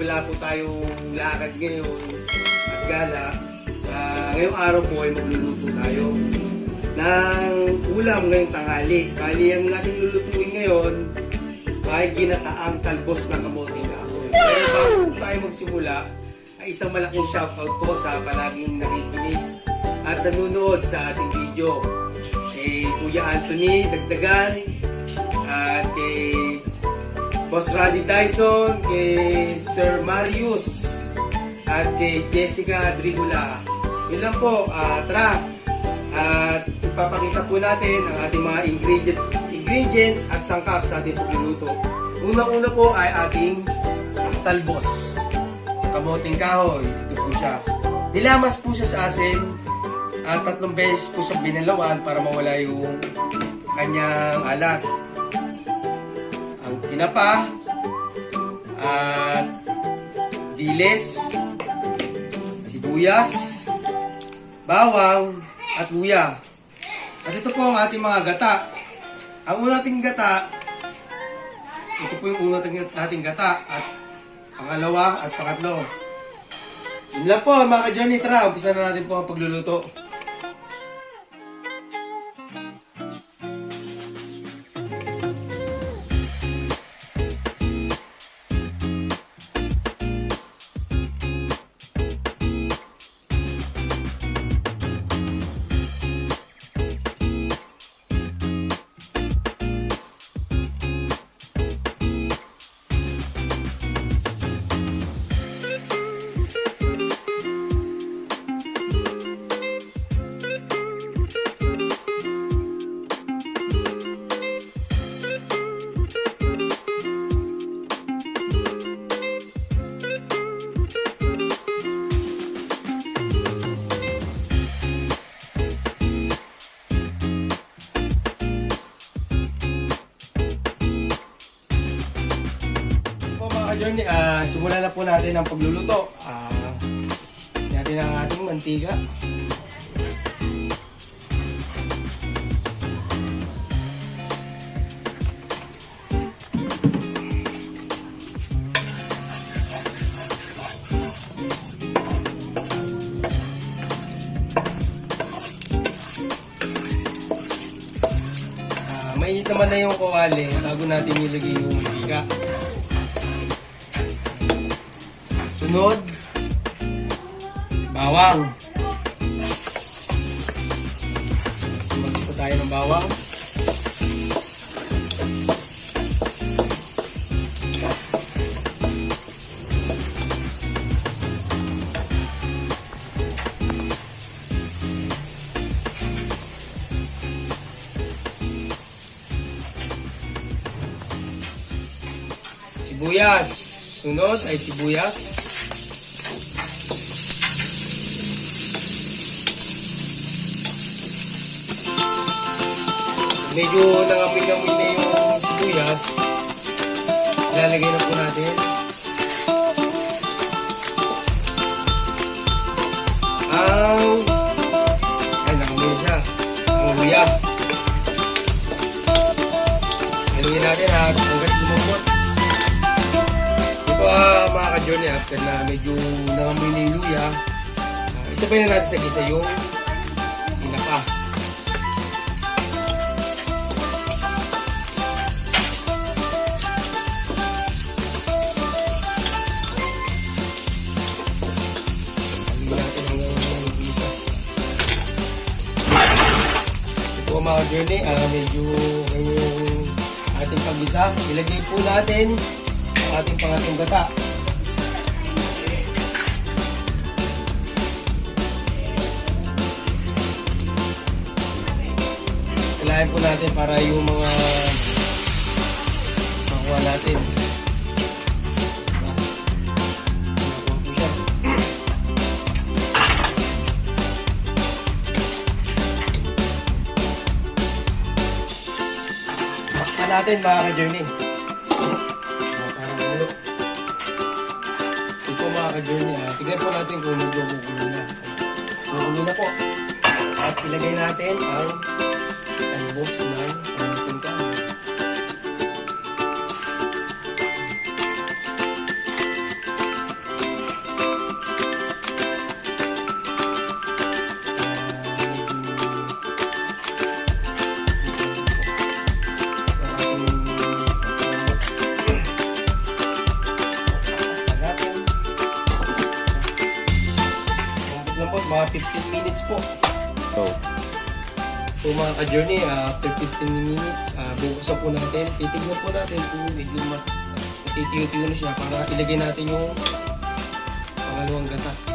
wala po tayong lakad ngayon at gala, ah, ngayong araw po ay magluluto tayo ng ulam ngayong tanghali. Bali, ang ating lulutuin ngayon ay ginataang talbos ng kamoting kahoy. Pero bago tayo magsimula, ay isang malaking shoutout po sa palaging nakikinig at nanonood sa ating video. Kay Kuya Anthony Dagdagan at kay Boss Randy Dyson, kay Sir Marius at kay Jessica Drigula. Yun lang po, ah, tara! At ipapakita po natin ang ating mga ingredient, ingredients at sangkap sa ating pagluluto. Unang-una po ay ating talbos. Kamoting kahoy. Ito po siya. Nilamas po siya sa asin at tatlong beses po siya binalawan para mawala yung kanyang alat. Tinapa at dilis, sibuyas, bawang, at luya. At ito po ang ating mga gata. Ang una nating gata, ito po yung una nating gata at pangalawa at pangatlo. Yun lang po mga ka-journey. Tara, umpisa na natin po ang pagluluto. Natin ang pagluluto. Ah, natin ang ating mantika. Ah, mainit naman na yung kawali bago natin ilagay yung mantika. Sunod, bawang. Mag-isa tayo ng bawang. Sibuyas. Sunod ay sibuyas. Medyo nangamoy-amoy na yung sibuyas, ilalagay na po natin. Ang, ay nangamoy na siya, ang luya. Haluin natin ha, hanggat lumambot. Ito ah, mga ka-journey, after na medyo nangamoy na yung luya, ah, isabay na natin sa gisa yung Mga journey, ah, medyo ngayong ating pag-isa. Ilagay po natin ang ating pangatong gata. Silayan po natin para yung mga makuha natin. Natin mga ka-journey. Ito mga ka-journey, ah, tignan po natin kung medyo kukulo na. Kukulo na po. At ilagay natin ang talbos ng 15 minutes po. So, So mga ka-journey, ah, after 15 minutes, uh, bukasan po natin. Titignan po natin kung medyo mat matitiyo-tiyo na siya para ilagay natin yung pangalawang gata.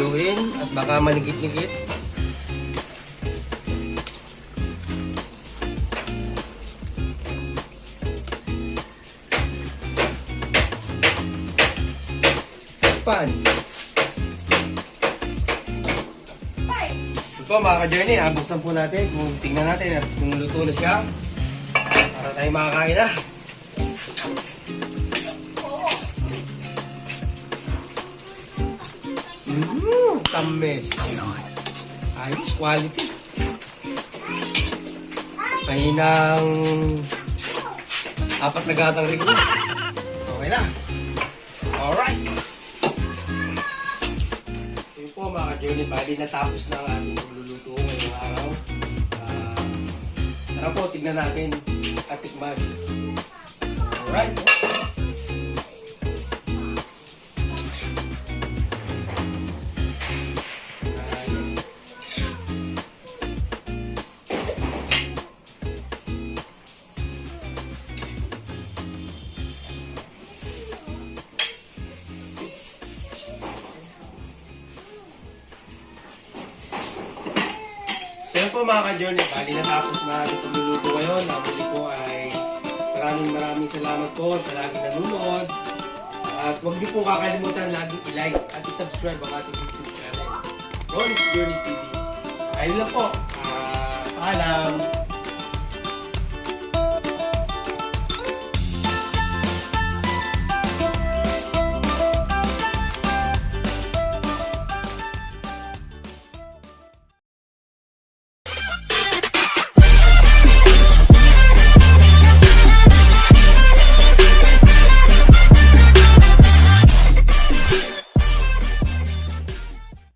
Haluin at baka manigit-nigit. Pan. Ito mga ka-journey, ah, buksan po natin kung tingnan natin at kung luto na siya. Para tayo makakain na. Tamis. Ayos, quality. Pahinang apat na gatang rin. Okay na. Alright. Yun po mga ka-journey, bali natapos na ang ating pagluluto ngayong araw. Ah, tara po, tignan natin at tikman. Alright. Po mga ka-journey, bali natapos na itong luluto ngayon. Ang huli ko ay Maraming maraming salamat po sa laging nanonood. At huwag niyo po kakalimutan laging i-like at i-subscribe ang ating YouTube channel. Ron's Journey TV. Ayun lang po. Ah, paalam.